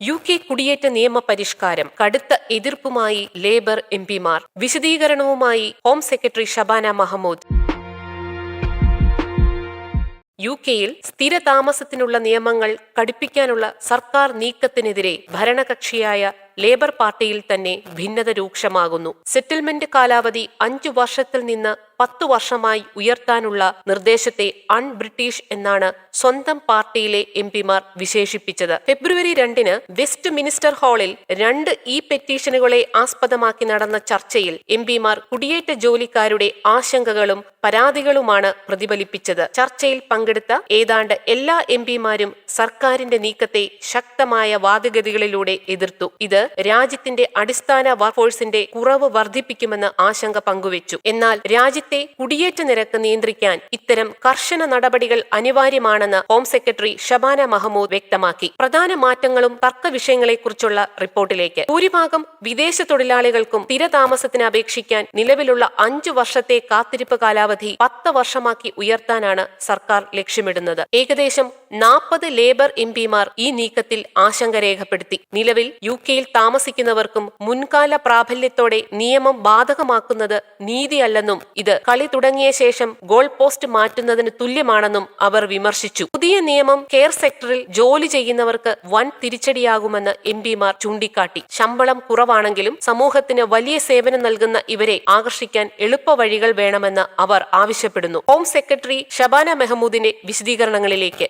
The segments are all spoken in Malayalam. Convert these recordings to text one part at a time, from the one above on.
യു കെ കുടിയേറ്റ നിയമ പരിഷ്കാരം കടുത്ത എതിർപ്പുമായി ലേബർ എം പിമാർ. വിശദീകരണവുമായി Home Secretary Shabana Mahmood U കെയിൽ സ്ഥിര താമസത്തിനുള്ള നിയമങ്ങൾ കടുപ്പിക്കാനുള്ള സർക്കാർ നീക്കത്തിനെതിരെ ഭരണകക്ഷിയായ ലേബർ പാർട്ടിയിൽ തന്നെ ഭിന്നത രൂക്ഷമാകുന്നു. സെറ്റിൽമെന്റ് കാലാവധി അഞ്ചു വർഷത്തിൽ നിന്ന് പത്തു വർഷമായി ഉയർത്താനുള്ള നിർദ്ദേശത്തെ അൺ ബ്രിട്ടീഷ് എന്നാണ് സ്വന്തം പാർട്ടിയിലെ എം പിമാർ വിശേഷിപ്പിച്ചത്. ഫെബ്രുവരി രണ്ടിന് വെസ്റ്റ് മിനിസ്റ്റർ ഹാളിൽ രണ്ട് ഇ പെറ്റീഷനുകളെ ആസ്പദമാക്കി നടന്ന ചർച്ചയിൽ എം പിമാർ കുടിയേറ്റ ജോലിക്കാരുടെ ആശങ്കകളും പരാതികളുമാണ് പ്രതിഫലിപ്പിച്ചത്. ചർച്ചയിൽ പങ്കെടുത്ത ഏതാണ്ട് എല്ലാ എം പിമാരും സർക്കാരിന്റെ നീക്കത്തെ ശക്തമായ വാദഗതികളിലൂടെ എതിർത്തു. ഇത് രാജ്യത്തിന്റെ അടിസ്ഥാന വർക്ക്ഫോഴ്സിന്റെ കുറവ് വർദ്ധിപ്പിക്കുമെന്ന് ആശങ്ക പങ്കുവച്ചു. എന്നാൽ രാജ്യത്തെ കുടിയേറ്റ നിരക്ക് നിയന്ത്രിക്കാൻ ഇത്തരം കർശന നടപടികൾ അനിവാര്യമാണെന്ന് ഹോം സെക്രട്ടറി ഷബാന മഹമ്മൂദ് വ്യക്തമാക്കി. പ്രധാന മാറ്റങ്ങളും തർക്ക വിഷയങ്ങളെക്കുറിച്ചുള്ള റിപ്പോർട്ടിലേക്ക്. ഭൂരിഭാഗം വിദേശ തൊഴിലാളികൾക്കും സ്ഥിരതാമസത്തിന് അപേക്ഷിക്കാൻ നിലവിലുള്ള അഞ്ചു വർഷത്തെ കാത്തിരിപ്പ് കാലാവധി പത്ത് വർഷമാക്കി ഉയർത്താനാണ് സർക്കാർ ലക്ഷ്യമിടുന്നത്. ഏകദേശം നാൽപ്പത് ലേബർ എം പിമാർ ഈ നീക്കത്തിൽ ആശങ്ക രേഖപ്പെടുത്തി. നിലവിൽ യു കെയിൽ താമസിക്കുന്നവർക്കും മുൻകാല പ്രാബല്യത്തോടെ നിയമം ബാധകമാക്കുന്നത് നീതിയല്ലെന്നും ഇത് കളി തുടങ്ങിയ ശേഷം ഗോൾ പോസ്റ്റ് മാറ്റുന്നതിന് തുല്യമാണെന്നും അവർ വിമർശിച്ചു. പുതിയ നിയമം കെയർ സെക്ടറിൽ ജോലി ചെയ്യുന്നവർക്ക് വൻ തിരിച്ചടിയാകുമെന്ന് എം പിമാർ ചൂണ്ടിക്കാട്ടി. ശമ്പളം കുറവാണെങ്കിലും സമൂഹത്തിന് വലിയ സേവനം നൽകുന്ന ഇവരെ ആകർഷിക്കാൻ എളുപ്പ വഴികൾ വേണമെന്ന് അവർ ആവശ്യപ്പെടുന്നു. ഹോം സെക്രട്ടറി ഷബാന മെഹമ്മൂദിന്റെ വിശദീകരണങ്ങളിലേക്ക്.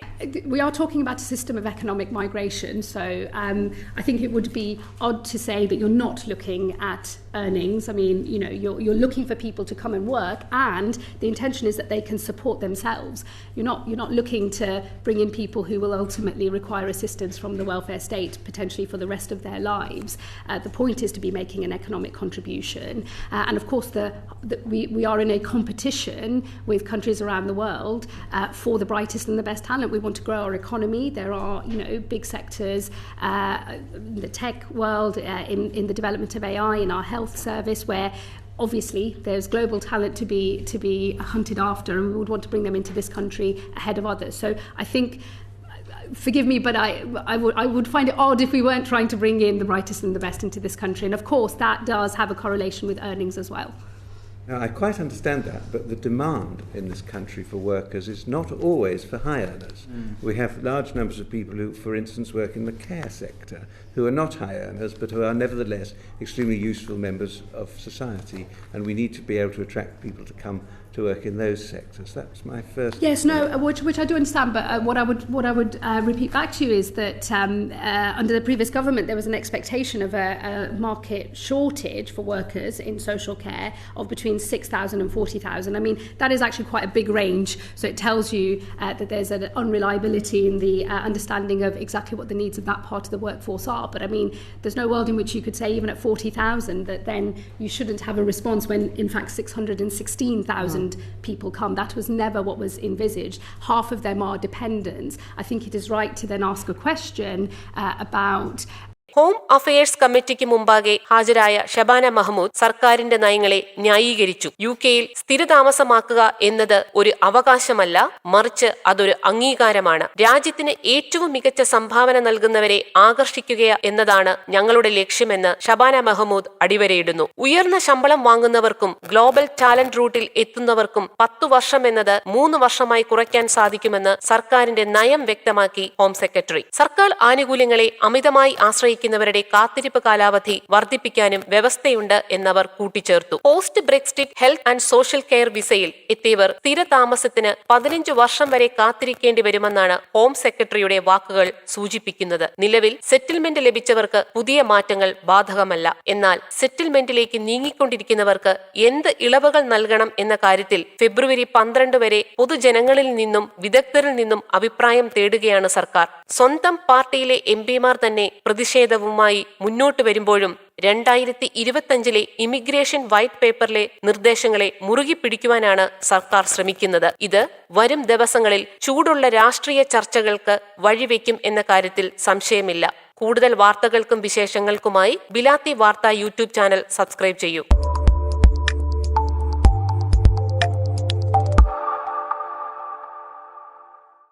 We are talking about system of economic migration, so um, I think it would be odd to say that you're not looking at earnings. I mean, you know, you're, you're looking for people to come and work, and the intention is that they can support themselves. You're not you're not looking to bring in people who will ultimately require assistance from the welfare state potentially for the rest of their lives. Uh, the point is to be making an economic contribution, uh, and of course, the, the we we are in a competition with countries around the world uh, for the brightest and the best talent. We want to grow our economy. There are, you know, big sectors, uh, in the tech world, uh, in, in the development of AI, in our health service, where obviously there's global talent to be to be hunted after, and we would want to bring them into this country ahead of others. So I think. Forgive me, but I, I, would, I would find it odd if we weren't trying to bring in the brightest and the best into this country. And of course, that does have a correlation with earnings as well. Now, I quite understand that, but the demand in this country for workers is not always for high earners. We have large numbers of people who, for instance, work in the care sector, who are not high earners, but who are nevertheless extremely useful members of society, and we need to be able to attract people to come to work in those sectors. That's my first. Yes, no, uh, which, which I do understand, but uh, what I would what I would uh, repeat back to you is that um, uh, under the previous government there was an expectation of a, a market shortage for workers in social care of between 6,000 and 40,000. I mean, that is actually quite a big range, so it tells you uh, that there's an unreliability in the uh, understanding of exactly what the needs of that part of the workforce are. But I mean, there's no world in which you could say even at 40,000 that then you shouldn't have a response when in fact 616,000 people come. That was never what was envisaged. Half of them are dependents. I think it is right to then ask a question uh, about Home Affairs കമ്മിറ്റിക്ക് മുമ്പാകെ ഹാജരായ ഷബാന മഹമ്മൂദ് സർക്കാരിന്റെ നയങ്ങളെ ന്യായീകരിച്ചു. യു കെയിൽ സ്ഥിരതാമസമാക്കുക എന്നത് ഒരു അവകാശമല്ല മറിച്ച് അതൊരു അംഗീകാരമാണ്. രാജ്യത്തിന് ഏറ്റവും മികച്ച സംഭാവന നൽകുന്നവരെ ആകർഷിക്കുക എന്നതാണ് ഞങ്ങളുടെ ലക്ഷ്യമെന്ന് ഷബാന മഹമ്മൂദ് അടിവരയിടുന്നു. ഉയർന്ന ശമ്പളം വാങ്ങുന്നവർക്കും ഗ്ലോബൽ ടാലന്റ് റൂട്ടിൽ എത്തുന്നവർക്കും പത്തു വർഷം എന്നത് മൂന്ന് വർഷമായി കുറയ്ക്കാൻ സാധിക്കുമെന്ന് സർക്കാരിന്റെ നയം വ്യക്തമാക്കി ഹോം സെക്രട്ടറി. സർക്കാർ ആനുകൂല്യങ്ങളെ അമിതമായി ആശ്രയിക്കും ഉപയോഗിക്കുന്നവരുടെ കാത്തിരിപ്പ് കാലാവധി വർദ്ധിപ്പിക്കാനും വ്യവസ്ഥയുണ്ട് എന്നവർ കൂട്ടിച്ചേർത്തു. Post Brexit health and social care വിസയിൽ എത്തിയവർ സ്ഥിരതാമസത്തിന് പതിനഞ്ച് വർഷം വരെ കാത്തിരിക്കേണ്ടി വരുമെന്നാണ് ഹോം സെക്രട്ടറിയുടെ വാക്കുകൾ സൂചിപ്പിക്കുന്നത്. നിലവിൽ സെറ്റിൽമെന്റ് ലഭിച്ചവർക്ക് പുതിയ മാറ്റങ്ങൾ ബാധകമല്ല. എന്നാൽ സെറ്റിൽമെന്റിലേക്ക് നീങ്ങിക്കൊണ്ടിരിക്കുന്നവർക്ക് എന്ത് ഇളവുകൾ നൽകണം എന്ന കാര്യത്തിൽ ഫെബ്രുവരി പന്ത്രണ്ട് വരെ പൊതുജനങ്ങളിൽ നിന്നും വിദഗ്ധരിൽ നിന്നും അഭിപ്രായം തേടുകയാണ് സർക്കാർ. സ്വന്തം പാർട്ടിയിലെ എം പിമാർ തന്നെ പ്രതിഷേധ പ്രതിഷേധവുമായി മുന്നോട്ട് വരുമ്പോഴും രണ്ടായിരത്തി ഇരുപത്തിയഞ്ചിലെ ഇമിഗ്രേഷൻ വൈറ്റ് പേപ്പറിലെ നിർദ്ദേശങ്ങളെ മുറുകി പിടിക്കുവാനാണ് സർക്കാർ ശ്രമിക്കുന്നത്. ഇത് വരും ദിവസങ്ങളിൽ ചൂടുള്ള രാഷ്ട്രീയ ചർച്ചകൾക്ക് വഴിവെക്കും എന്ന കാര്യത്തിൽ സംശയമില്ല. കൂടുതൽ വാർത്തകൾക്കും വിശേഷങ്ങൾക്കുമായി ബിലാത്തി വാർത്ത യൂട്യൂബ് ചാനൽ സബ്സ്ക്രൈബ് ചെയ്യൂ.